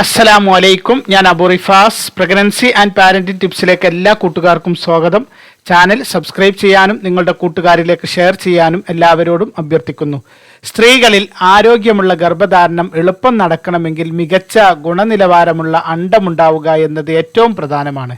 അസ്സലാമു അലൈക്കും ഞാൻ Abu Rifas. Pregnancy and parenting ടിപ്സിലേക്ക് എല്ലാ കൂട്ടുകാർക്കും സ്വാഗതം. ചാനൽ സബ്സ്ക്രൈബ് ചെയ്യാനും നിങ്ങളുടെ കൂട്ടുകാരിലേക്ക് ഷെയർ ചെയ്യാനും എല്ലാവരോടും അഭ്യർത്ഥിക്കുന്നു. സ്ത്രീകളിൽ ആരോഗ്യമുള്ള ഗർഭധാരണം എളുപ്പം നടക്കണമെങ്കിൽ മികച്ച ഗുണനിലവാരമുള്ള അണ്ടമുണ്ടാവുക എന്നത് ഏറ്റവും പ്രധാനമാണ്.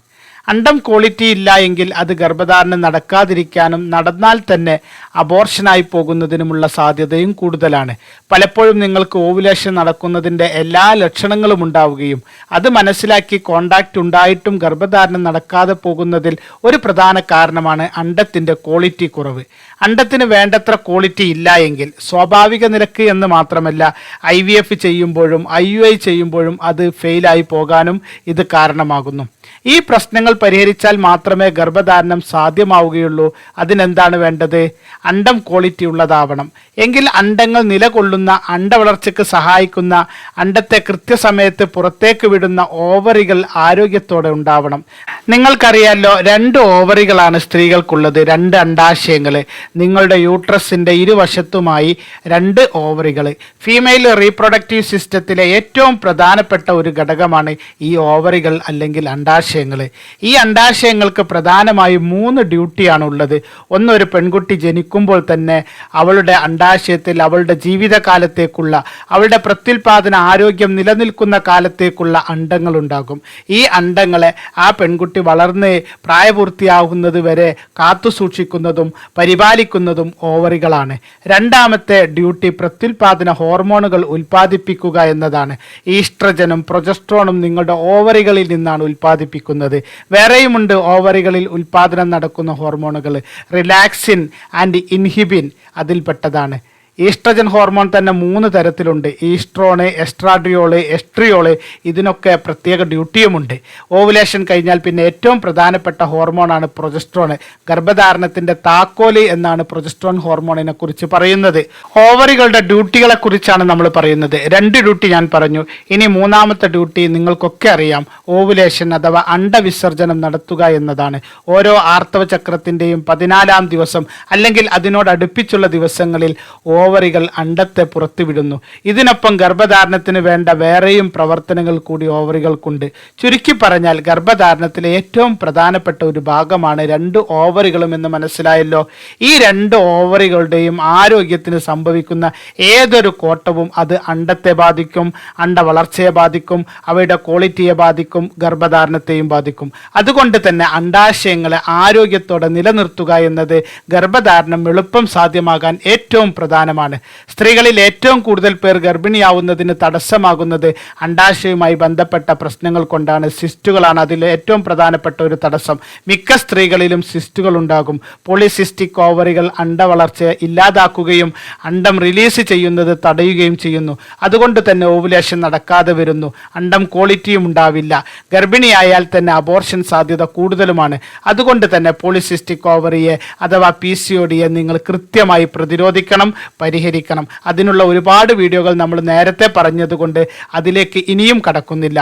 അണ്ടം ക്വാളിറ്റി ഇല്ല എങ്കിൽ അത് ഗർഭധാരണം നടക്കാതിരിക്കാനും നടന്നാൽ തന്നെ അബോർഷനായി പോകുന്നതിനുമുള്ള സാധ്യതയും കൂടുതലാണ്. പലപ്പോഴും നിങ്ങൾക്ക് ഓവുലേഷൻ നടക്കുന്നതിന്റെ എല്ലാ ലക്ഷണങ്ങളും ഉണ്ടാവുകയും അത് മനസ്സിലാക്കി കോണ്ടാക്റ്റ് ഉണ്ടായിട്ടും ഗർഭധാരണം നടക്കാതെ പോകുന്നതിൽ ഒരു പ്രധാന കാരണമാണ് അണ്ടത്തിന്റെ ക്വാളിറ്റി കുറവ്. അണ്ടത്തിന് വേണ്ടത്ര ക്വാളിറ്റി ഇല്ല എങ്കിൽ സ്വാഭാവിക നിരക്ക് എന്ന് മാത്രമല്ല ഐ വി എഫ് ചെയ്യുമ്പോഴും ഐ യു ഐ ചെയ്യുമ്പോഴും അത് ഫെയിലായി പോകാനും ഇത് കാരണമാകുന്നു. ഈ പ്രശ്നങ്ങൾ പരിഹരിച്ചാൽ മാത്രമേ ഗർഭധാരണം സാധ്യമാവുകയുള്ളൂ. അതിനെന്താണ് വേണ്ടത്? അണ്ടം ക്വാളിറ്റി ഉള്ളതാവണം. എങ്കിൽ അണ്ടങ്ങൾ നിലകൊള്ളുന്ന അണ്ടവളർച്ചയ്ക്ക് സഹായിക്കുന്ന അണ്ടത്തെ കൃത്യസമയത്ത് പുറത്തേക്ക് വിടുന്ന ഓവറികൾ ആരോഗ്യത്തോടെ ഉണ്ടാവണം. നിങ്ങൾക്കറിയാലോ രണ്ട് ഓവറികളാണ് സ്ത്രീകൾക്കുള്ളത് രണ്ട് അണ്ടാശയങ്ങൾ നിങ്ങളുടെ യൂട്രസിന്റെ ഇരുവശത്തുമായി രണ്ട് ഓവറികൾ ഫീമെയിൽ റീപ്രൊഡക്റ്റീവ് സിസ്റ്റത്തിലെ ഏറ്റവും പ്രധാനപ്പെട്ട ഒരു ഘടകമാണ് ഈ ഓവറികൾ അല്ലെങ്കിൽ അണ്ടാശയങ്ങൾ ഈ അണ്ടാശയങ്ങൾക്ക് പ്രധാനമായും മൂന്ന് ഡ്യൂട്ടിയാണ് ഉള്ളത് ഒന്നൊരു പെൺകുട്ടി ജനിക്കുമ്പോൾ തന്നെ അവളുടെ അണ്ടാശയത്തിൽ അവളുടെ ജീവിതകാലത്തേക്കുള്ള അവളുടെ പ്രത്യുൽപാദന ആരോഗ്യം നിലനിൽക്കുന്ന കാലത്തേക്കുള്ള അണ്ടങ്ങൾ ഉണ്ടാകും ഈ അണ്ടങ്ങളെ ആ പെൺകുട്ടി വളർന്ന് പ്രായപൂർത്തിയാകുന്നത് വരെ കാത്തുസൂക്ഷിക്കുന്നതും പരിപാലിക്കുന്നതും ഓവറികളാണ്. രണ്ടാമത്തെ ഡ്യൂട്ടി പ്രത്യുൽപാദന ഹോർമോണുകൾ ഉൽപ്പാദിപ്പിക്കുക എന്നതാണ്. ഈസ്ട്രജനും പ്രൊജസ്ട്രോണും നിങ്ങളുടെ ഓവറികളിൽ നിന്നാണ് ഉൽപ്പാദിപ്പിക്കുന്നത്. വേറെയുമുണ്ട് ഓവറികളിൽ ഉൽപാദനം നടക്കുന്ന ഹോർമോണുകൾ. റിലാക്സിൻ ആൻഡ് ഇൻഹിബിൻ അതിൽപ്പെട്ടതാണ്. ഈസ്ട്രജൻ ഹോർമോൺ തന്നെ മൂന്ന് തരത്തിലുണ്ട്. ഈസ്ട്രോണ് എസ്ട്രാഡ്രിയോൾ എസ്ട്രിയോൾ ഇതിനൊക്കെ പ്രത്യേക ഡ്യൂട്ടിയുമുണ്ട്. ഓവുലേഷൻ കഴിഞ്ഞാൽ പിന്നെ ഏറ്റവും പ്രധാനപ്പെട്ട ഹോർമോണാണ് പ്രൊജസ്ട്രോണ്. ഗർഭധാരണത്തിന്റെ താക്കോൽ എന്നാണ് പ്രൊജസ്ട്രോൺ ഹോർമോണിനെ കുറിച്ച് പറയുന്നത്. ഓവറികളുടെ ഡ്യൂട്ടികളെ കുറിച്ചാണ് നമ്മൾ പറയുന്നത്. രണ്ട് ഡ്യൂട്ടി ഞാൻ പറഞ്ഞു. ഇനി മൂന്നാമത്തെ ഡ്യൂട്ടി നിങ്ങൾക്കൊക്കെ അറിയാം. ഓവുലേഷൻ അഥവാ അണ്ടവിസർജനം നടത്തുക എന്നതാണ്. ഓരോ ആർത്തവ ചക്രത്തിന്റെയും പതിനാലാം ദിവസം അല്ലെങ്കിൽ അതിനോട് അടുപ്പിച്ചുള്ള ദിവസങ്ങളിൽ ഓവറികൾ അണ്ടത്തെ പുറത്തുവിടുന്നു. ഇതിനൊപ്പം ഗർഭധാരണത്തിന് വേണ്ട വേറെയും പ്രവർത്തനങ്ങൾ കൂടി ഓവറികൾക്കുണ്ട്. ചുരുക്കി പറഞ്ഞാൽ ഗർഭധാരണത്തിലെ ഏറ്റവും പ്രധാനപ്പെട്ട ഒരു ഭാഗമാണ് രണ്ട് ഓവറികളും എന്ന് മനസ്സിലായല്ലോ. ഈ രണ്ട് ഓവറികളുടെയും ആരോഗ്യത്തിന് സംഭവിക്കുന്ന ഏതൊരു കോട്ടവും അത് അണ്ടത്തെ ബാധിക്കും അണ്ട വളർച്ചയെ ബാധിക്കും അവയുടെ ക്വാളിറ്റിയെ ബാധിക്കും ഗർഭധാരണത്തെയും ബാധിക്കും. അതുകൊണ്ട് തന്നെ അണ്ടാശയങ്ങളെ ആരോഗ്യത്തോടെ നിലനിർത്തുക എന്നത് ഗർഭധാരണം എളുപ്പം സാധ്യമാകാൻ ഏറ്റവും പ്രധാനമാണ്. സ്ത്രീകളിൽ ഏറ്റവും കൂടുതൽ പേർ ഗർഭിണിയാവുന്നതിന് തടസ്സമാകുന്നത് അണ്ടാശയവുമായി ബന്ധപ്പെട്ട പ്രശ്നങ്ങൾ കൊണ്ടാണ്. സിസ്റ്റുകളാണ് അതിൽ ഏറ്റവും പ്രധാനപ്പെട്ട ഒരു തടസ്സം. മിക്ക സ്ത്രീകളിലും സിസ്റ്റുകൾ ഉണ്ടാകും. പോളിസിസ്റ്റിക് ഓവറികൾ അണ്ടവളർച്ചയെ ഇല്ലാതാക്കുകയും അണ്ടം റിലീസ് ചെയ്യുന്നത് തടയുകയും ചെയ്യുന്നു. അതുകൊണ്ട് തന്നെ ഓവുലേഷൻ നടക്കാതെ വരുന്നു. അണ്ടം ക്വാളിറ്റിയും ഉണ്ടാവില്ല. ഗർഭിണിയായാൽ തന്നെ അബോർഷൻ സാധ്യത കൂടുതലുമാണ്. അതുകൊണ്ട് തന്നെ പോളിസിസ്റ്റിക് ഓവറിയെ അഥവാ പി സി ഒ ഡിയെ നിങ്ങൾ കൃത്യമായി പ്രതിരോധിക്കണം. പരിഹരിക്കണം. അതിനുള്ള ഒരുപാട് വീഡിയോകൾ നമ്മൾ നേരത്തെ പറഞ്ഞതുകൊണ്ട് അതിലേക്ക് ഇനിയും കടക്കുന്നില്ല.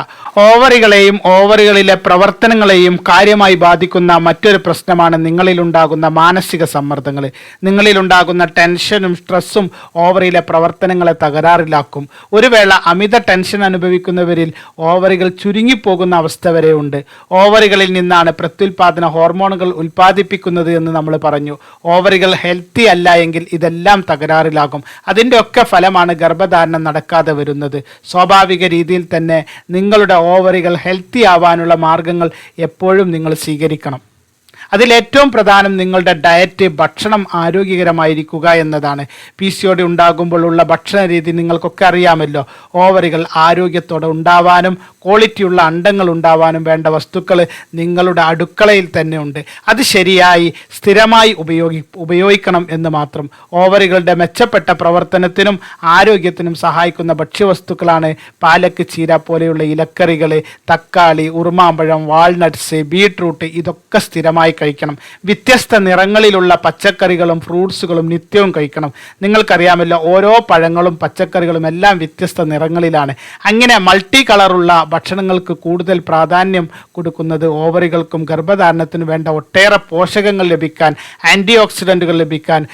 ഓവറികളെയും ഓവറികളിലെ പ്രവർത്തനങ്ങളെയും കാര്യമായി ബാധിക്കുന്ന മറ്റൊരു പ്രശ്നമാണ് നിങ്ങളിലുണ്ടാകുന്ന മാനസിക സമ്മർദ്ദങ്ങൾ. നിങ്ങളിലുണ്ടാകുന്ന ടെൻഷനും സ്ട്രെസ്സും ഓവറിയിലെ പ്രവർത്തനങ്ങളെ തകരാറിലാക്കും. ഒരു വേള അമിത ടെൻഷൻ അനുഭവിക്കുന്നവരിൽ ഓവറികൾ ചുരുങ്ങിപ്പോകുന്ന അവസ്ഥ വരെയുണ്ട് ഓവറുകളിൽ നിന്നാണ് പ്രത്യുൽപാദന ഹോർമോണുകൾ ഉൽപ്പാദിപ്പിക്കുന്നത് എന്ന് നമ്മൾ പറഞ്ഞു. ഓവറുകൾ ഹെൽത്തി അല്ല എങ്കിൽ ഇതെല്ലാം തകരാറിലാകും അതിന്റെ ഒക്കെ ഫലമാണ് ഗർഭധാരണം നടക്കാതെ വരുന്നത്. സ്വാഭാവിക രീതിയിൽ തന്നെ നിങ്ങളുടെ ഓവറികൾ ഹെൽത്തി ആവാനുള്ള മാർഗങ്ങൾ എപ്പോഴും നിങ്ങൾ സ്വീകരിക്കണം. അതിലേറ്റവും പ്രധാനം നിങ്ങളുടെ ഡയറ്റ് ഭക്ഷണം ആരോഗ്യകരമായിരിക്കുക എന്നതാണ്. പി സി ഒ ഡി ഉണ്ടാകുമ്പോഴുള്ള ഭക്ഷണ രീതി നിങ്ങൾക്കൊക്കെ അറിയാമല്ലോ. ഓവറികൾ ആരോഗ്യത്തോടെ ഉണ്ടാവാനും ക്വാളിറ്റിയുള്ള അണ്ടങ്ങൾ ഉണ്ടാവാനും വേണ്ട വസ്തുക്കൾ നിങ്ങളുടെ അടുക്കളയിൽ തന്നെ ഉണ്ട്. അത് ശരിയായി സ്ഥിരമായി ഉപയോഗി ഉപയോഗിക്കണം എന്ന് മാത്രം. ഓവറികളുടെ മെച്ചപ്പെട്ട പ്രവർത്തനത്തിനും ആരോഗ്യത്തിനും സഹായിക്കുന്ന ഭക്ഷ്യവസ്തുക്കളാണ് പാലക്ക് ചീര പോലെയുള്ള ഇലക്കറികൾ തക്കാളി ഉറുമാമ്പഴം വാൾനട്ട്സ് ബീട്രൂട്ട് ഇതൊക്കെ സ്ഥിരമായി കഴിക്കണം. വ്യത്യസ്ത നിറങ്ങളിലുള്ള പച്ചക്കറികളും ഫ്രൂട്ട്സുകളും നിത്യവും കഴിക്കണം. നിങ്ങൾക്കറിയാമല്ലോ ഓരോ പഴങ്ങളും പച്ചക്കറികളും എല്ലാം വ്യത്യസ്ത നിറങ്ങളിലാണ്. അങ്ങനെ മൾട്ടി കളറുള്ള ഭക്ഷണങ്ങൾക്ക് കൂടുതൽ പ്രാധാന്യം കൊടുക്കുന്നത് ഓവറികൾക്കും ഗർഭധാരണത്തിനും വേണ്ട ഒട്ടേറെ പോഷകങ്ങൾ ലഭിക്കാൻ ആന്റി ഓക്സിഡന്റുകൾ ലഭിക്കാൻ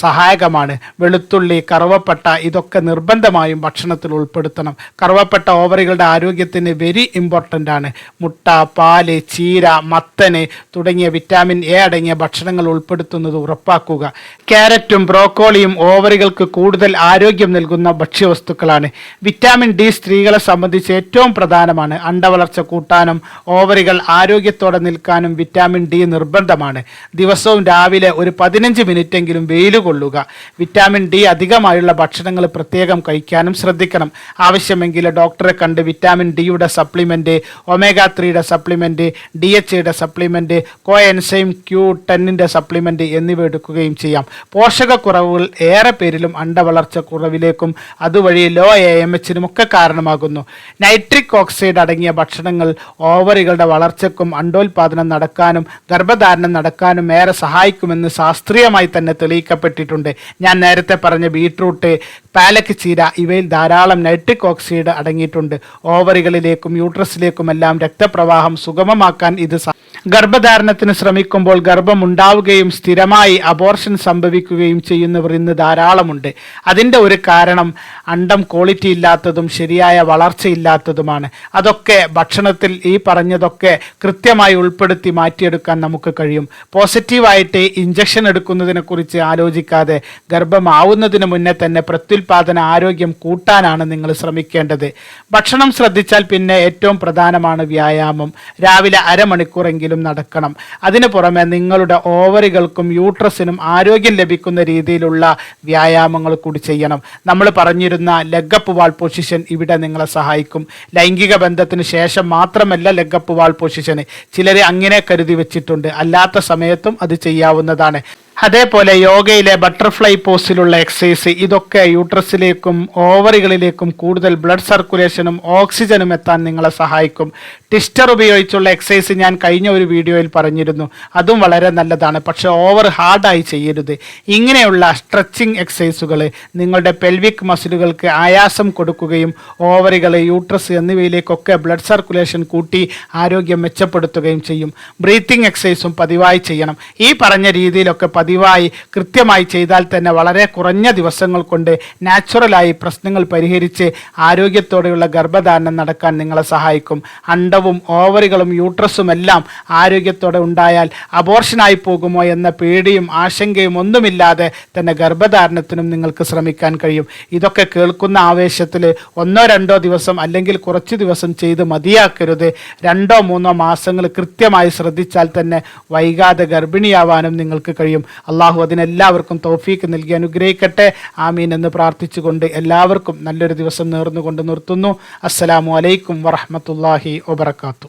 സഹായകമാണ്. വെളുത്തുള്ളി കറുവപ്പട്ട ഇതൊക്കെ നിർബന്ധമായും ഭക്ഷണത്തിൽ ഉൾപ്പെടുത്തണം. കറുവപ്പട്ട ഓവറികളുടെ ആരോഗ്യത്തിന് വെരി ഇമ്പോർട്ടന്റ് ആണ്. മുട്ട പാൽ ചീര മത്തന് തുടങ്ങിയ വിറ്റാമിൻ എ അടങ്ങിയ ഭക്ഷണങ്ങൾ ഉൾപ്പെടുത്തുന്നത് ഉറപ്പാക്കുക. ക്യാരറ്റും ബ്രോക്കോളിയും ഓവറികൾക്ക് കൂടുതൽ ആരോഗ്യം നൽകുന്ന ഭക്ഷ്യവസ്തുക്കളാണ്. വിറ്റാമിൻ ഡി സ്ത്രീകളെ സംബന്ധിച്ച് ഏറ്റവും പ്രധാനമാണ്. അണ്ടവളർച്ച കൂട്ടാനും ഓവറികൾ ആരോഗ്യത്തോടെ നിൽക്കാനും വിറ്റാമിൻ ഡി നിർബന്ധമാണ്. ദിവസവും രാവിലെ ഒരു പതിനഞ്ച് മിനിറ്റെങ്കിലും വെയിൽ കൊള്ളുക. വിറ്റാമിൻ ഡി അധികമായുള്ള ഭക്ഷണങ്ങൾ പ്രത്യേകം കഴിക്കാനും ശ്രദ്ധിക്കണം. ആവശ്യമെങ്കിൽ ഡോക്ടറെ കണ്ട് വിറ്റാമിൻ ഡിയുടെ സപ്ലിമെന്റ് ഒമേഗ ത്രീയുടെ supplement D H supplement coenzyme Q ടെന്നിന്റെ supplement എന്നിവ എടുക്കുകയും ചെയ്യാം. പോഷകക്കുറവുകൾ ഏറെ പേരിലും അണ്ടവളർച്ച കുറവിലേക്കും അതുവഴി ലോ എ എം എച്ചിനും ഒക്കെ കാരണമാകുന്നു. നൈട്രിക് ഓക്സൈഡ് അടങ്ങിയ ഭക്ഷണങ്ങൾ ഓവറികളുടെ വളർച്ചയ്ക്കും അണ്ടോൽപാദനം നടക്കാനും ഗർഭധാരണം നടക്കാനും ഏറെ സഹായിക്കുമെന്ന് ശാസ്ത്രീയമായി തന്നെ തെളിയിക്കപ്പെട്ടിട്ടുണ്ട്. ഞാൻ നേരത്തെ പറഞ്ഞ ബീട്രൂട്ട് പാലക്ക് ചീര ഇവയിൽ ധാരാളം നൈട്രിക് ഓക്സൈഡ് അടങ്ങിയിട്ടുണ്ട്. ഓവറികളിലേക്കും യൂട്രസിലേക്കുമെല്ലാം രക്തപ്രവാഹം സുഗമമാക്കാൻ ഇത് ഗർഭധാരണത്തിന് ശ്രമിക്കുമ്പോൾ ഗർഭമുണ്ടാവുകയും സ്ഥിരമായി അബോർഷൻ സംഭവിക്കുകയും ചെയ്യുന്നവർ ഇന്ന് ധാരാളമുണ്ട്. അതിന്റെ ഒരു കാരണം അണ്ടം ക്വാളിറ്റി ഇല്ലാത്തതും ശരിയായ വളർച്ചയില്ലാത്തതുമാണ്. അതൊക്കെ ഭക്ഷണത്തിൽ ഈ പറഞ്ഞതൊക്കെ കൃത്യമായി ഉൾപ്പെടുത്തി മാറ്റിയെടുക്കാൻ നമുക്ക് കഴിയും. പോസിറ്റീവായിട്ട് ഇഞ്ചക്ഷൻ എടുക്കുന്നതിനെ കുറിച്ച് ആലോചിക്കാതെ ഗർഭമാവുന്നതിന് മുന്നേ തന്നെ പ്രത്യുൽപാദന ആരോഗ്യം കൂട്ടാനാണ് നിങ്ങൾ ശ്രമിക്കേണ്ടത്. ഭക്ഷണം ശ്രദ്ധിച്ചാൽ പിന്നെ ഏറ്റവും പ്രധാനമാണ് വ്യായാമം. രാവിലെ അരമണിക്കൂറെങ്കിലും നടക്കണം. അതിനു പുറമെ നിങ്ങളുടെ ഓവറികൾക്കും യൂട്രസിനും ആരോഗ്യം ലഭിക്കുന്ന രീതിയിലുള്ള വ്യായാമങ്ങൾ കൂടി ചെയ്യണം. നമ്മൾ പറഞ്ഞിരുന്ന ലെഗപ്പ് വാൾ പൊസിഷൻ ഇവിടെ നിങ്ങളെ സഹായിക്കും. ലൈംഗിക ബന്ധത്തിന് ശേഷം മാത്രമല്ല ലെഗപ്പ് വാൾ പൊസിഷന് ചിലരെ അങ്ങനെ കരുതി വെച്ചിട്ടുണ്ട്. അല്ലാത്ത സമയത്തും അത് ചെയ്യാവുന്നതാണ്. അതേപോലെ യോഗയിലെ ബട്ടർഫ്ലൈ പോസ്റ്റിലുള്ള എക്സസൈസ് ഇതൊക്കെ യൂട്രസിലേക്കും ഓവറികളിലേക്കും കൂടുതൽ ബ്ലഡ് സർക്കുലേഷനും ഓക്സിജനും എത്താൻ നിങ്ങളെ സഹായിക്കും. ടിസ്റ്റർ ഉപയോഗിച്ചുള്ള എക്സസൈസ് ഞാൻ കഴിഞ്ഞ ഒരു വീഡിയോയിൽ പറഞ്ഞിരുന്നു. അതും വളരെ നല്ലതാണ്. പക്ഷെ ഓവർ ഹാർഡായി ചെയ്യരുത്. ഇങ്ങനെയുള്ള സ്ട്രെച്ചിങ് എക്സസൈസുകൾ നിങ്ങളുടെ പെൽവിക് മസിലുകൾക്ക് ആയാസം കൊടുക്കുകയും ഓവറികൾ യൂട്രസ് എന്നിവയിലേക്കൊക്കെ ബ്ലഡ് സർക്കുലേഷൻ കൂട്ടി ആരോഗ്യം മെച്ചപ്പെടുത്തുകയും ചെയ്യും. ബ്രീത്തിങ് എക്സസൈസും പതിവായി ചെയ്യണം. ഈ പറഞ്ഞ രീതിയിലൊക്കെ പതിവായി കൃത്യമായി ചെയ്താൽ തന്നെ വളരെ കുറഞ്ഞ ദിവസങ്ങൾ കൊണ്ട് നാച്ചുറലായി പ്രശ്നങ്ങൾ പരിഹരിച്ച് ആരോഗ്യത്തോടെയുള്ള ഗർഭധാരണം നടക്കാൻ നിങ്ങളെ സഹായിക്കും. അണ്ടവും ഓവറികളും യൂട്രസും എല്ലാം ആരോഗ്യത്തോടെ ഉണ്ടായാൽ അബോർഷനായി പോകുമോ എന്ന പേടിയും ആശങ്കയും ഒന്നുമില്ലാതെ തന്നെ ഗർഭധാരണത്തിനും നിങ്ങൾക്ക് ശ്രമിക്കാൻ കഴിയും. ഇതൊക്കെ കേൾക്കുന്ന ആവേശത്തിൽ ഒന്നോ രണ്ടോ ദിവസം അല്ലെങ്കിൽ കുറച്ച് ദിവസം ചെയ്ത് മതിയാക്കരുത്. രണ്ടോ മൂന്നോ മാസങ്ങൾ കൃത്യമായി ശ്രദ്ധിച്ചാൽ തന്നെ വൈകാതെ ഗർഭിണിയാവാനും നിങ്ങൾക്ക് കഴിയും. അള്ളാഹു അതിനെല്ലാവർക്കും തൗഫീക്ക് നൽകി അനുഗ്രഹിക്കട്ടെ. ആമീൻ എന്ന് പ്രാർത്ഥിച്ചുകൊണ്ട് എല്ലാവർക്കും നല്ലൊരു ദിവസം നേർന്നുകൊണ്ട് നിർത്തുന്നു. അസ്സലാമു അലൈക്കും വറഹമത്തല്ലാഹി വബർക്കാത്തു